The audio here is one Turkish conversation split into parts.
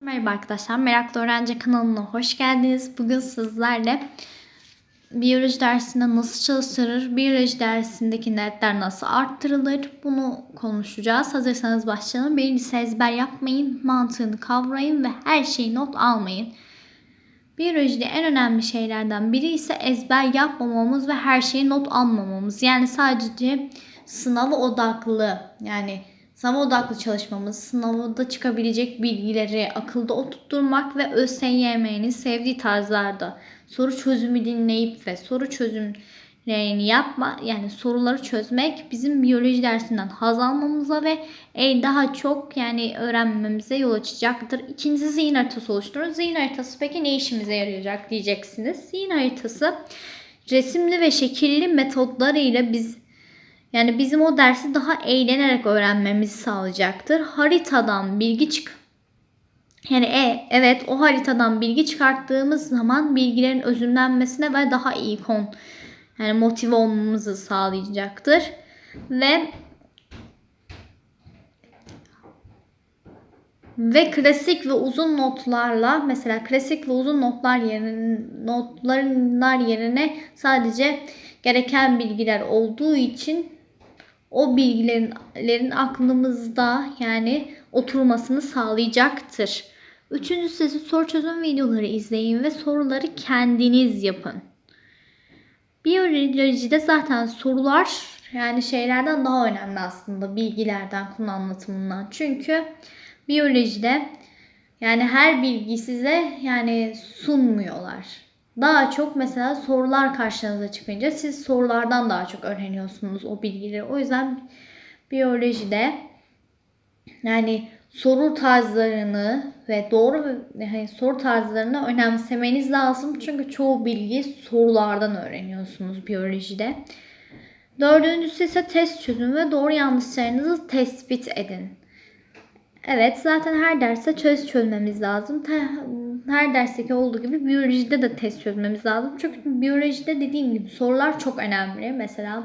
Merhaba arkadaşlar, Meraklı Öğrenci kanalına hoş geldiniz. Bugün sizlerle biyoloji dersinde nasıl çalıştırır, biyoloji dersindeki netler nasıl arttırılır bunu konuşacağız. Hazırsanız başlayalım. Birincisi ezber yapmayın, mantığını kavrayın ve her şeyi not almayın. Biyolojide en önemli şeylerden biri ise ezber yapmamamız ve her şeyi not almamamız. Yani sadece sınava odaklı yani Sınava odaklı çalışmamız, sınavda çıkabilecek bilgileri akılda oturtturmak ve ÖSYM'nin sevdiği tarzlarda soru çözümü dinleyip ve soru çözümlerini yapma yani soruları çözmek bizim biyoloji dersinden haz almamıza ve daha çok yani öğrenmemize yol açacaktır. İkincisi zihin haritası oluşturun. Zihin haritası peki ne işimize yarayacak diyeceksiniz. Zihin haritası resimli ve şekilli metotlarıyla biz yani bizim o dersi daha eğlenerek öğrenmemizi sağlayacaktır. Haritadan bilgi çık yani e, evet o haritadan bilgi çıkarttığımız zaman bilgilerin özümlenmesine ve daha iyi kon yani motive olmamızı sağlayacaktır. Ve ve klasik ve uzun notlarla mesela klasik ve uzun notlar yerine notların yerine sadece gereken bilgiler olduğu için o bilgilerin aklımızda yani oturmasını sağlayacaktır. Üçüncüsü ise soru çözüm videoları izleyin ve soruları kendiniz yapın. Biyolojide zaten sorular yani şeylerden daha önemli aslında bilgilerden, konu anlatımından. Çünkü biyolojide yani her bilgi size yani sunmuyorlar. Daha çok mesela sorular karşınıza çıkınca siz sorulardan daha çok öğreniyorsunuz o bilgileri. O yüzden biyolojide yani soru tarzlarını ve doğru yani soru tarzlarını önemsemeniz lazım. Çünkü çoğu bilgi sorulardan öğreniyorsunuz biyolojide. Dördüncüsü ise test çözün ve doğru yanlışlarınızı tespit edin. Evet zaten her derste test çözmemiz lazım. Her dersteki olduğu gibi biyolojide de test çözmemiz lazım. Çünkü biyolojide dediğim gibi sorular çok önemli. Mesela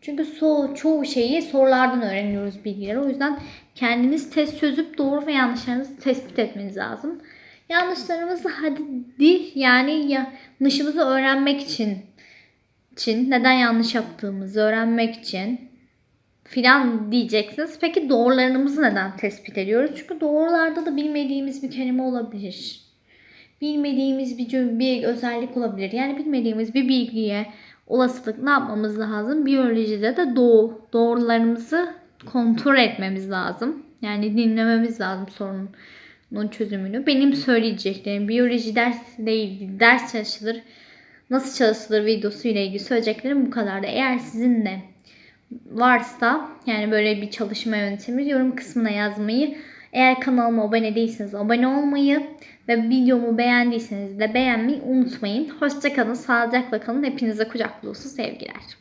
çünkü so çoğu şeyi sorulardan öğreniyoruz bilgileri. O yüzden kendiniz test çözüp doğru ve yanlışlarınızı tespit etmeniz lazım. Yanlışlarımızı hadi yani yanlışımızı öğrenmek için için neden yanlış yaptığımızı öğrenmek için filan diyeceksiniz. Peki doğrularımızı neden tespit ediyoruz? Çünkü doğrularda da bilmediğimiz bir kelime olabilir. Bilmediğimiz bir, bir özellik olabilir. Yani bilmediğimiz bir bilgiye olasılık ne yapmamız lazım? Biyolojide de doğu, doğrularımızı kontrol etmemiz lazım. Yani dinlememiz lazım sorunun çözümünü. Benim söyleyeceklerim biyoloji dersiyle ilgili ders çalışılır, nasıl çalışılır videosu ile ilgili söyleyeceklerim bu kadardı. Eğer sizin de varsa yani böyle bir çalışma yöntemi yorum kısmına yazmayı eğer kanalıma abone değilseniz abone olmayı ve videomu beğendiyseniz de beğenmeyi unutmayın. Hoşçakalın, sağlıcakla kalın. Hepinize kucak dolusu sevgiler.